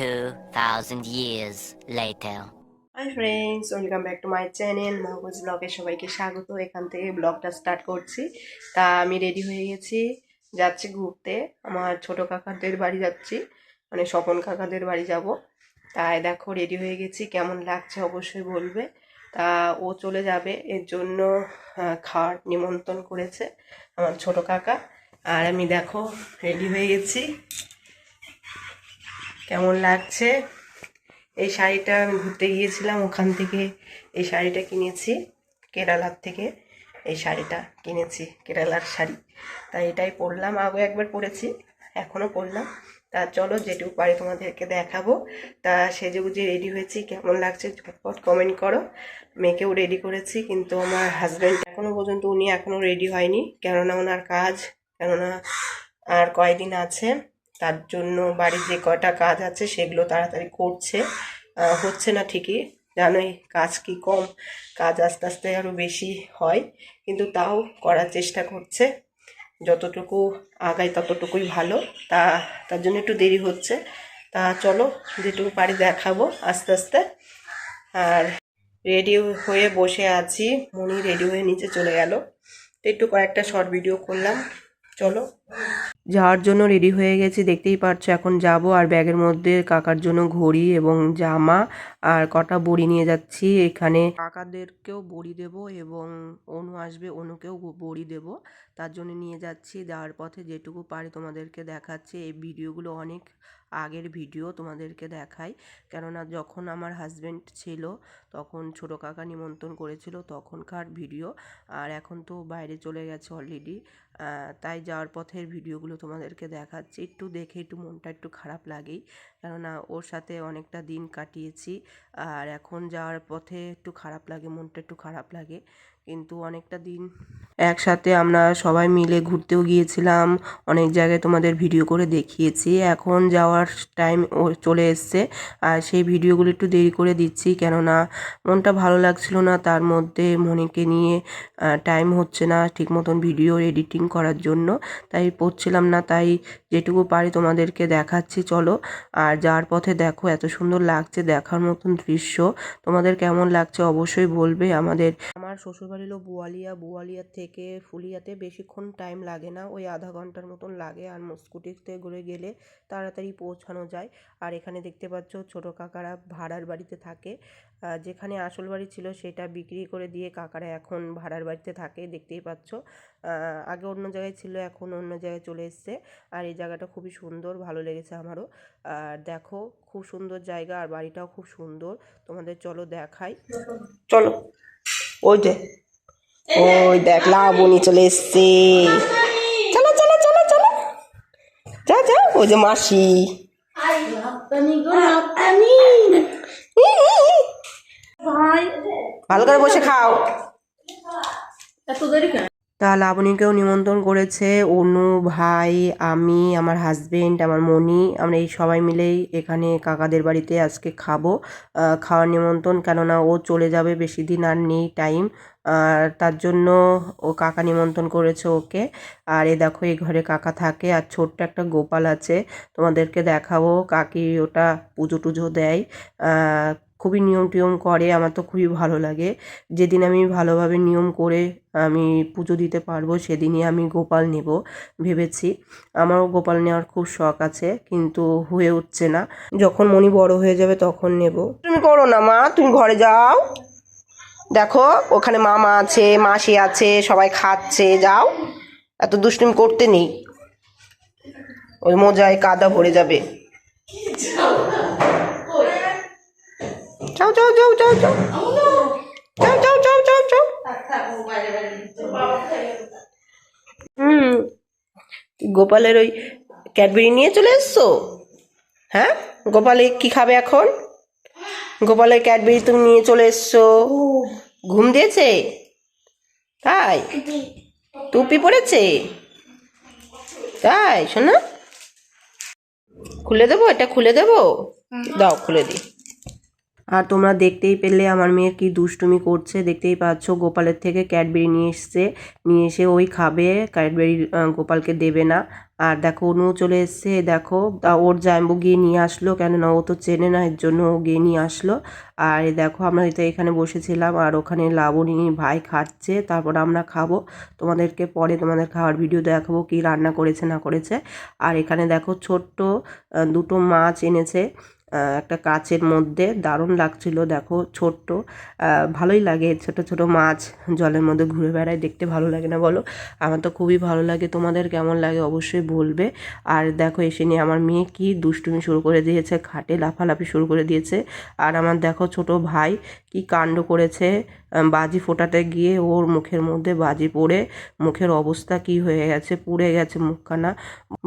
2,000 years later. Hi friends welcome back to my channel Mahbuj ব্লগে সবাইকে স্বাগত। এখান থেকে ব্লগটা স্টার্ট করছি। তা আমি রেডি হয়ে গেছি। যাচ্ছি ঘুরতে। আমার ছোট কাকাদের বাড়ি যাচ্ছি। মানে স্বপন কাকাদের বাড়ি যাব। তাই দেখো রেডি হয়ে গেছি। কেমন লাগছে অবশ্যই বলবে। তা ও চলে যাবে। এর জন্য খাওয়ার নিমন্ত্রণ করেছে আমার ছোট কাকা। আর আমি দেখো রেডি হয়ে গেছি। কেমন লাগছে? এই শাড়িটা আমি ঘুরতে গিয়েছিলাম, ওখান থেকে এই শাড়িটা কিনেছি, কেরালার থেকে এই শাড়িটা কিনেছি, কেরালার শাড়ি। তাই এটাই পরলাম আগে একবার পরেছি, এখনও পরলাম। তা চলো, যেটুকু পারি তোমাদেরকে দেখাবো। তা সেজে গুজে রেডি হয়েছি, কেমন লাগছে ঝটপট কমেন্ট করো। মেয়েকেও রেডি করেছি, কিন্তু আমার হাজব্যান্ড এখনও পর্যন্ত উনি এখনও রেডি হয়নি, কেননা ওনার কাজ, কেননা আর কয়দিন আছে। তার জন্য বাড়ির যে কটা কাজ আছে সেগুলো তাড়াতাড়ি করছে। হচ্ছে না ঠিকই, জানোই কাজ কি কম, কাজ আস্তে আস্তে আরও বেশি হয়, কিন্তু তাও করার চেষ্টা করছে। যতটুকু আগায় ততটুকুই ভালো, তা, তার জন্য একটু দেরি হচ্ছে। তা চলো, যেটুকু পারি দেখাবো আস্তে আস্তে। আর রেডি হয়ে বসে আছি, মনি রেডি হয়ে নিচে চলে গেল। তো একটু কয়েকটা শর্ট ভিডিও করলাম। চলো। যাওয়ার জন্য রেডি হয়ে গেছি, দেখতেই পাচ্ছ এখন যাব আর ব্যাগের মধ্যে কাকার জন্য ঘড়ি এবং জামা আর কটা বড়ি নিয়ে যাচ্ছি। এখানে কাকাদেরকেও বড়ি দেব এবং অনু আসবে, অনুকেও বড়ি দেব। তার জন্য নিয়ে যাচ্ছি, যাওয়ার পথে যেটুকু পারি তোমাদেরকে দেখাচ্ছি। এই ভিডিওগুলো অনেক আগের ভিডিও তোমাদেরকে দেখাই। কেননা যখন আমার হাজব্যান্ড ছিল, তখন ছোট কাকা নিমন্ত্রণ করেছিল তখনকার ভিডিও। আর এখন তো বাইরে চলে গেছে অলরেডি তাই যাওয়ার পথের ভিডিওগুলো তোমাদেরকে দেখাচ্ছি। একটু দেখে একটু মনটা একটু খারাপ লাগেই। কেননা ওর সাথে অনেকটা দিন কাটিয়েছি। আর এখন যাওয়ার পথে একটু খারাপ লাগে, মনটা একটু খারাপ লাগে। কিন্তু অনেকটা দিন একসাথে আমরা সবাই মিলে ঘুরতেও গিয়েছিলাম, অনেক জায়গায় তোমাদের ভিডিও করে দেখিয়েছি। এখন যাওয়ার টাইম ও চলে এসছে, আর সেই ভিডিওগুলো একটু দেরি করে দিচ্ছি কেননা মনটা ভালো লাগছিল না, তার মধ্যে মনিকে নিয়ে টাইম হচ্ছে না ঠিক মতন ভিডিও এডিটিং করার জন্য, তাই পড়ছিলাম না, তাই যেটুকু পারি তোমাদেরকে দেখাচ্ছি, চলো। আর যাওয়ার পথে দেখো, এত সুন্দর লাগছে দেখার মতন দৃশ্য, তোমাদের কেমন লাগছে অবশ্যই বলবে আমাদের, আমার শ্বশুরবাড়ি হলো বোয়ালিয়া বোয়ালিয়া থেকে ফুলিয়াতে বেশিক্ষণ টাইম লাগে না। ওই আধা ঘণ্টার মতন লাগে আর স্কুটিতে ঘুরে গেলে তাড়াতাড়ি পৌঁছানো যায়। আর এখানে দেখতে পাচ্ছ ছোট কাকারা ভাড়ার বাড়িতে থাকে। যেখানে আসল বাড়ি ছিল সেটা বিক্রি করে দিয়ে কাকারা এখন ভাড়ার বাড়িতে থাকে, দেখতেই পাচ্ছ। আগে অন্য জায়গায় ছিল, এখন অন্য জায়গায় চলে এসছে। আর এই জায়গাটা খুবই সুন্দর, ভালো লেগেছে আমারও। আর দেখো, খুব সুন্দর জায়গা আর বাড়িটাও খুব সুন্দর। তোমাদের চলো দেখাই। চলো। ওই ওই দেখ, লাবণী চলে এসছে। চলো চলো চলো চলো। যা যা, ওই যে মাসি। ভালো করে বসে খাও। তা লাবণীকেও নিমন্ত্রণ করেছে, অনু, ভাই, আমি, আমার হাজবেন্ড আমার মনি আমরা এই সবাই মিলেই এখানে কাকাদের বাড়িতে আজকে খাব। খাওয়ার নিমন্ত্রণ, কেননা ও চলে যাবে, বেশি দিন আর নেই টাইম আর তার জন্য ও কাকা নিমন্ত্রণ করেছে ওকে। আর এ দেখো, এই ঘরে কাকা থাকে, আর ছোট্ট একটা গোপাল আছে, তোমাদেরকে দেখাবো, কাকি ওটা পুজো টুজো দেয়। খুবই নিয়ম টিয়ম করে, আমার তো খুবই ভালো লাগে। যেদিন আমি ভালোভাবে নিয়ম করে আমি পুজো দিতে পারব, সেদিনই আমি গোপাল নেব, ভেবেছি। আমারও গোপাল নেওয়ার খুব শখ আছে, কিন্তু হয়ে উঠছে না। যখন মনি বড় হয়ে যাবে তখন নেব। তুমি করো না মা, তুমি ঘরে যাও। দেখো, ওখানে মামা আছে, মাসি আছে, সবাই খাচ্ছে, যাও। এত দুষ্টুমি করতে নেই। ওই মোজায় কাদা ভরে যাবে। যাও যাও যাও যাও যাও যাও যাও যাও যাও যাও হুম। গোপালের ওই ক্যাডবেরি নিয়ে চলে এসছো? হ্যাঁ? গোপালে কি খাবে এখন? গোপালের ক্যাডবেরি তুমি নিয়ে চলে এসছো। ঘুম দিয়েছে? তাই? টুপি পড়েছে তাই শোনা খুলে দেবো? এটা খুলে দেবো? দাও খুলে দিই। আর তোমরা দেখতেই পেলে আমার মেয়ের কি দুষ্টুমি করছে। দেখতেই পাচ্ছ গোপালের থেকে ক্যাডবেরি নিয়ে এসছে। নিয়ে এসে ওই খাবে, ক্যাডবেরি গোপালকে দেবে না। আর দেখো অনুও চলে এসছে, দেখো ওর জাম্বু গিয়ে নিয়ে আসলো, কেননা ও তো চেনে না, এর জন্য ও গিয়ে নিয়ে আসলো। আর দেখো, আমরা তো এখানে বসেছিলাম, আর ওখানে লাবণী ভাই খাচ্ছে, তারপর আমরা খাব। তোমাদেরকে পরে তোমাদের খাওয়ার ভিডিও দেখাবো কি রান্না করেছে, না করেছে। আর এখানে দেখো ছোট্ট দুটো মাছ এনেছে। একটা কাচের মধ্যে। দারুণ লাগছিল, দেখো, ছোট্ট। ভালোই লাগে, ছোট ছোট মাছ জলের মধ্যে ঘুরে বেড়ায়, দেখতে ভালো লাগে না, বলো? আমার তো খুবই ভালো লাগে, তোমাদের কেমন লাগে অবশ্যই বলবে। আর দেখো, এসে নিয়ে আমার মেয়ে কি দুষ্টুমি শুরু করে দিয়েছে, খাটে লাফালাফি শুরু করে দিয়েছে। আর আমার দেখো, ছোট ভাই কি কাণ্ড করেছে বাজি ফোটাতে গিয়ে ওর মুখের মধ্যে বাজি পড়ে। মুখের অবস্থা কি হয়ে গেছে, পুড়ে গেছে মুখখানা।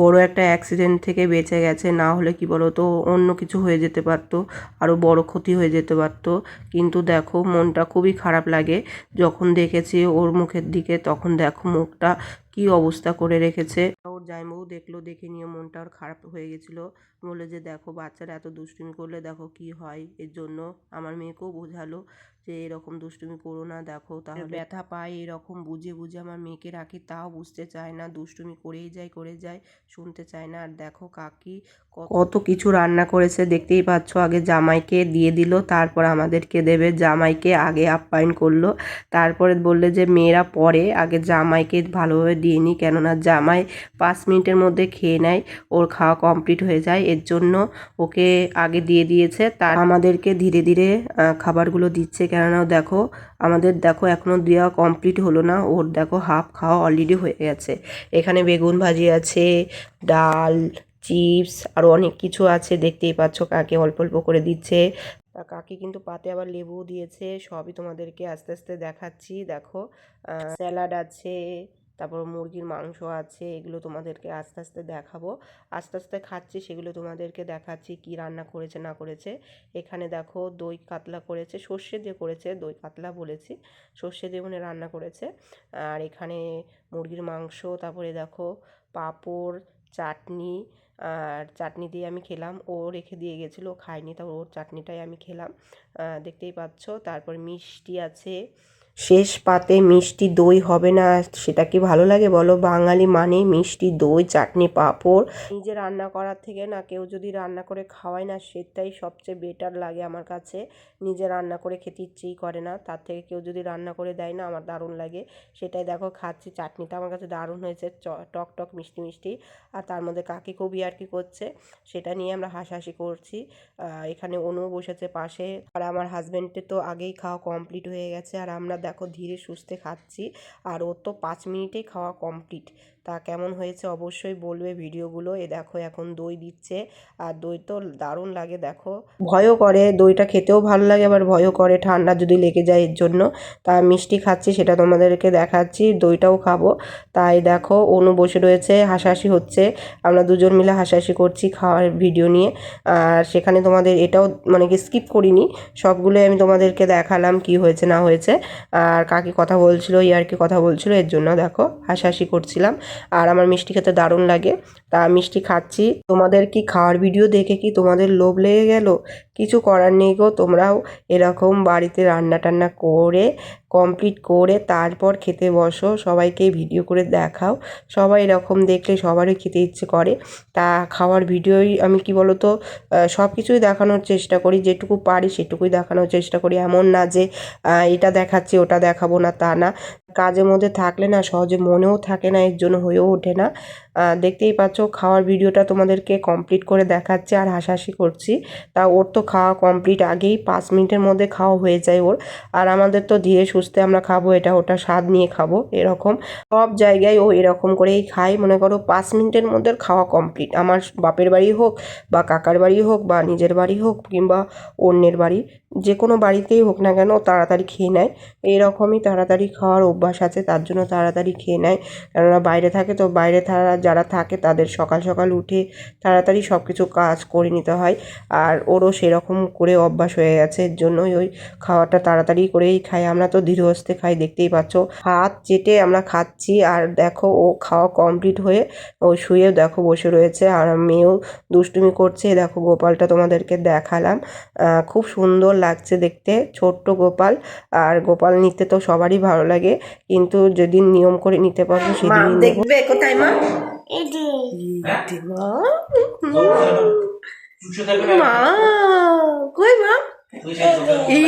বড় একটা অ্যাক্সিডেন্ট থেকে বেঁচে গেছে, না হলে কি বলো তো, অন্য কিছু হয়ে যেতে পারত আরও বড় ক্ষতি হয়ে যেতে পারত। কিন্তু দেখো, মনটা খুবই খারাপ লাগে যখন দেখেছি ওর মুখের দিকে, তখন দেখো মুখটা কি অবস্থা করে রেখেছে। জামাইবাবু দেখল দেখে নিয়ে মনটা ওর খারাপ হয়ে গেছিল। বলল যে দেখো বাচ্চারা এত দুষ্টুমি করলে দেখো কি হয়। এর জন্য আমার মেয়েকেও বোঝালো যে এরকম দুষ্টুমি করো না দেখো। তাহলে ব্যথা পায় এরকম বুঝে বুঝে আমার মেয়েকে রাখি তাও বুঝতে চায় না। দুষ্টুমি করেই যায় করে যায় শুনতে চায় না। আর দেখো কাকি ক- কত কিছু রান্না করেছে দেখতেই পাচ্ছ। আগে জামাইকে দিয়ে দিল তারপর আমাদেরকে দেবে। জামাইকে আগে আপ্যায়ন করল তারপরে বললে যে মেয়েরা পরে আগে জামাইকে ভালোভাবে দিয়ে নি। কেননা জামাই পাঁচ মিনিটের মধ্যে খেয়ে নেয়, ওর খাওয়া কমপ্লিট হয়ে যায়। এর জন্য ওকে আগে দিয়ে দিয়েছে। তার আমাদেরকে ধীরে ধীরে খাবারগুলো দিচ্ছে। কেননা দেখো, আমাদের দেখো এখনও দেওয়া কমপ্লিট হলো না। ওর দেখো হাফ খাওয়া অলরেডি হয়ে গেছে। এখানে বেগুন ভাজি আছে, ডাল, চিপস আরও অনেক কিছু আছে। দেখতেই পাচ্ছ কাকে অল্প অল্প করে দিচ্ছে। কাকি কিন্তু পাতে আবার লেবু দিয়েছে। সবই তোমাদেরকে আস্তে আস্তে দেখাচ্ছি। দেখো স্যালাড আছে তারপর মুরগির মাংস আছে, এগুলো তোমাদেরকে আস্তে আস্তে দেখাবো। আস্তে আস্তে খাচ্ছি, সেগুলো তোমাদেরকে দেখাচ্ছি কি রান্না করেছে, না করেছে। এখানে দেখো দই কাতলা করেছে, সর্ষে দিয়ে করেছে, দই কাতলা বলেছি, সর্ষে দিয়ে মানে রান্না করেছে। আর এখানে মুরগির মাংস, তারপরে দেখো পাঁপড়, চাটনি, আর চাটনি দিয়ে আমি খেলাম, ও রেখে দিয়ে গেছিল, ও খায়নি, তারপর ওর চাটনিটাই আমি খেলাম। দেখতেই পাচ্ছ, তারপর মিষ্টি আছে শেষ পাতে মিষ্টি দই হবে না, সেটা কি ভালো লাগে বলো? বাঙালি মানে মিষ্টি দই, চাটনি, পাঁপড়। নিজে রান্না করার থেকে না, কেউ যদি রান্না করে খাওয়ায় না, সেটাই সবচেয়ে বেটার লাগে আমার কাছে। নিজে রান্না করে খেতে ইচ্ছেই করে না, তার থেকে কেউ যদি রান্না করে দেয় না, আমার দারুণ লাগে। সেটাই দেখো, খাচ্ছি, চাটনিটা আমার কাছে দারুণ হয়েছে টক টক মিষ্টি মিষ্টি। আর তার মধ্যে কাকি খুবই আর কি করছে, সেটা নিয়ে আমরা হাসাহাসি করছি। এখানে অনু বসেছে পাশে। আর আমার হাজব্যান্ডের তো আগেই খাওয়া কমপ্লিট হয়ে গেছে, আর আমরা দেখো ধীরে সুস্থে খাচ্ছি আর ওর তো পাঁচ মিনিটেই খাওয়া কমপ্লিট তা কেমন হয়েছে অবশ্যই বলবে ভিডিওগুলো। এ দেখো এখন দই দিচ্ছে, আর দই তো দারুণ লাগে দেখো। ভয়ও করে, দইটা খেতেও ভালো লাগে, আবার ভয়ও করে ঠান্ডা যদি লেগে যায় এর জন্য। তা মিষ্টি খাচ্ছি সেটা তোমাদেরকে দেখাচ্ছি, দইটাও খাব। তাই দেখো, অনু বসে রয়েছে, হাসাহাসি হচ্ছে। আমরা দুজন মিলে হাসাহাসি করছি খাওয়ার ভিডিও নিয়ে। আর সেখানে তোমাদের এটাও মানে কি স্কিপ করিনি, সবগুলোই আমি তোমাদেরকে দেখালাম কি হয়েছে, না হয়েছে। আর কাকি কথা বলছিল, ইয়ারকি কথা বলছিল, এর জন্য দেখো, হাসাহাসি করছিলাম। আর আমার মিষ্টি খেতে দারুণ লাগে। তা মিষ্টি খাচ্ছি। তোমাদের কি খাওয়ার ভিডিও দেখে কি তোমাদের লোভ লেগে গেল? কিছু করার নেই গো, তোমরাও এরকম বাড়িতে রান্না টান্না করে কমপ্লিট করে তারপর খেতে বসো, সবাইকে ভিডিও করে দেখাও। সবাই এরকম দেখলে সবারই খেতে ইচ্ছে করে। তা খাওয়ার ভিডিওই আমি কি বলতো সব কিছুই দেখানোর চেষ্টা করি, যেটুকু পারি সেটুকুই দেখানোর চেষ্টা করি। এমন না যে এটা দেখাচ্ছি, ওটা দেখাবো না, তা না। কাজের মধ্যে থাকলে না সহজে মনেও থাকে না এর জন্য হয়েও ওঠে না। দেখতেই পাচ্ছ, খাওয়ার ভিডিওটা তোমাদেরকে কমপ্লিট করে দেখাচ্ছে আর হাসাহাসি করছি। তা ওর তো খাওয়া কমপ্লিট আগেই পাঁচ মিনিটের মধ্যে খাওয়া হয়ে যায় ওর। আর আমাদের তো ধীরে সুস্থে আমরা খাব, এটা ওটা স্বাদ নিয়ে খাব, এরকম। সব জায়গায় ও এরকম করেই খায়। মনে করো পাঁচ মিনিটের মধ্যে খাওয়া কমপ্লিট আমার বাপের বাড়ি হোক বা কাকার বাড়ি হোক বা নিজের বাড়ি হোক কিংবা অন্যের বাড়ি, যে কোনো বাড়িতেই হোক না কেন তাড়াতাড়ি খেয়ে নেয়। এইরকমই তাড়াতাড়ি খাওয়ার অভ্যাস আছে, তার জন্য তাড়াতাড়ি খেয়ে নেয়। কেননা বাইরে থাকে তো বাইরে তারা যারা থাকে তাদের সকাল সকাল উঠে তাড়াতাড়ি সব কিছু কাজ করে নিতে হয়। আর ওরও সেরকম করে অভ্যাস হয়ে গেছে এর জন্যই ওই খাওয়াটা তাড়াতাড়ি করেই খাই। আমরা তো ধীরহস্তে খাই দেখতেই পাচ্ছ। হাত চেটে আমরা খাচ্ছি আর দেখো ও খাওয়া কমপ্লিট হয়ে ও শুয়ে দেখো বসে রয়েছে। আর মেয়েও দুষ্টুমি করছে। দেখো গোপালটা তোমাদেরকে দেখালাম। খুব সুন্দর লাগছে দেখতে ছোট্ট গোপাল। আর গোপাল নিতে তো সবারই ভালো লাগে। কিন্তু যেদিন নিয়ম করে নিতে পারব সেদিন দেখবে কোথায় মা? মা কই মা এই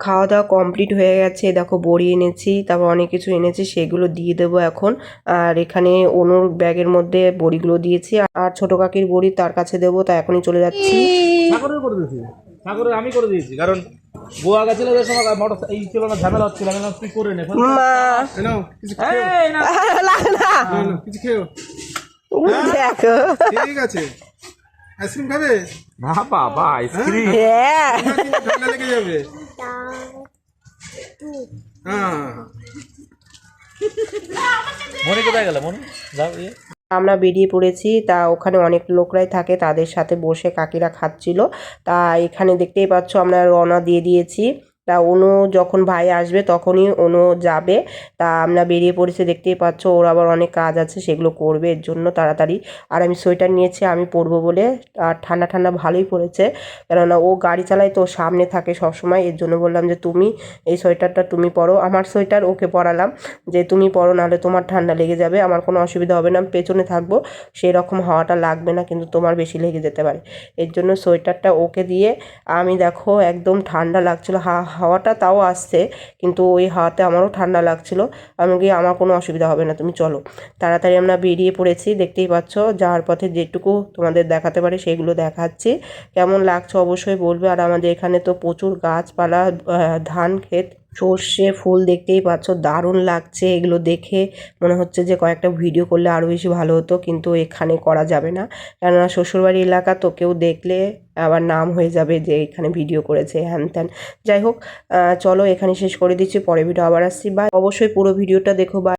খাওয়া দাওয়া কমপ্লিট হয়ে গেছে দেখো বড়ি এনেছি তারপর অনেক কিছু এনেছি সেগুলো দিয়ে দেবো এখন। আর এখানে অনুর ব্যাগের মধ্যে বড়িগুলো দিয়েছি আর ছোট কাকির বড়ি তার কাছে দেবো তা এখনই চলে যাচ্ছি। ঠাকুরের করে দিয়েছি। ঠাকুরের আমি করে দিয়েছি কারণ গোয়া গেছিল যে সময় মোটর এই ছিল না ঝামেলা হচ্ছিল আমি তুই করে নে। মা। নাও কিছু এই, না, না কিছু খেও দেখো। ঠিক আছে। আইসক্রিম খাবে? না বাবা আইসক্রিম। হ্যাঁ? না, কিন্তু ঠান্ডা লেগে যাবে। হ্যাঁ। মনে কোথায় গেল? মনে যাও ইয়ে। আমরা বেরিয়ে পড়েছি। তা ওখানে অনেক লোকরাই থাকে, তাদের সাথে বসে কাকিরা খাচ্ছিল। তা এখানে দেখতেই পাচ্ছ আমরা রওনা দিয়ে দিয়েছি। তা অনু যখন ভাই আসবে তখনই অনু যাবে। তা আমরা বেরিয়ে পড়েছে দেখতেই পাচ্ছ, ওর আবার অনেক কাজ আছে, সেগুলো করবে, এর জন্য তাড়াতাড়ি। আর আমি সোয়েটার নিয়েছি, আমি পরবো বলে। আর ঠান্ডা ঠান্ডা ভালোই পড়েছে, কেননা ও গাড়ি চালায় তো সামনে থাকে সবসময়, এর জন্য বললাম যে তুমি এই সোয়েটারটা তুমি পরো। আমার সোয়েটার ওকে পরালাম, যে তুমি পরো, নাহলে তোমার ঠান্ডা লেগে যাবে, আমার কোনো অসুবিধা হবে না, আমি পেছনে থাকব সেই রকম হাওয়াটা লাগবে না, কিন্তু তোমার বেশি লেগে যেতে পারে। এর জন্য সোয়েটারটা ওকে দিয়ে, আমি দেখো একদম ঠান্ডা লাগছিল, হা- হাওয়াটা তাও আসছে, কিন্তু ওই হাওয়াতে আমারও ঠান্ডা লাগছিল। আমি গিয়ে আমার কোনো অসুবিধা হবে না, তুমি চলো। তাড়াতাড়ি আমরা বেরিয়ে পড়েছি, দেখতেই পাচ্ছ যাওয়ার পথে যেটুকু তোমাদের দেখাতে পারে সেগুলো দেখাচ্ছি। কেমন লাগছে অবশ্যই বলবে, আর আমাদের এখানে তো প্রচুর গাছপালা ধান ক্ষেত সর্ষে ফুল দেখতেই পাচ্ছ, দারুণ লাগছে। এগুলো দেখে মনে হচ্ছে যে কয়েকটা ভিডিও করলে আরও বেশি ভালো হতো, কিন্তু এখানে করা যাবে না। কেননা শ্বশুরবাড়ি এলাকা, তো কেউ দেখলে আবার নাম হয়ে যাবে যে এখানে ভিডিও করেছে, হ্যান ত্যান। যাই হোক চলো এখানে শেষ করে দিচ্ছি, পরে ভিডিও আবার আসছি। বা অবশ্যই পুরো ভিডিওটা দেখো বা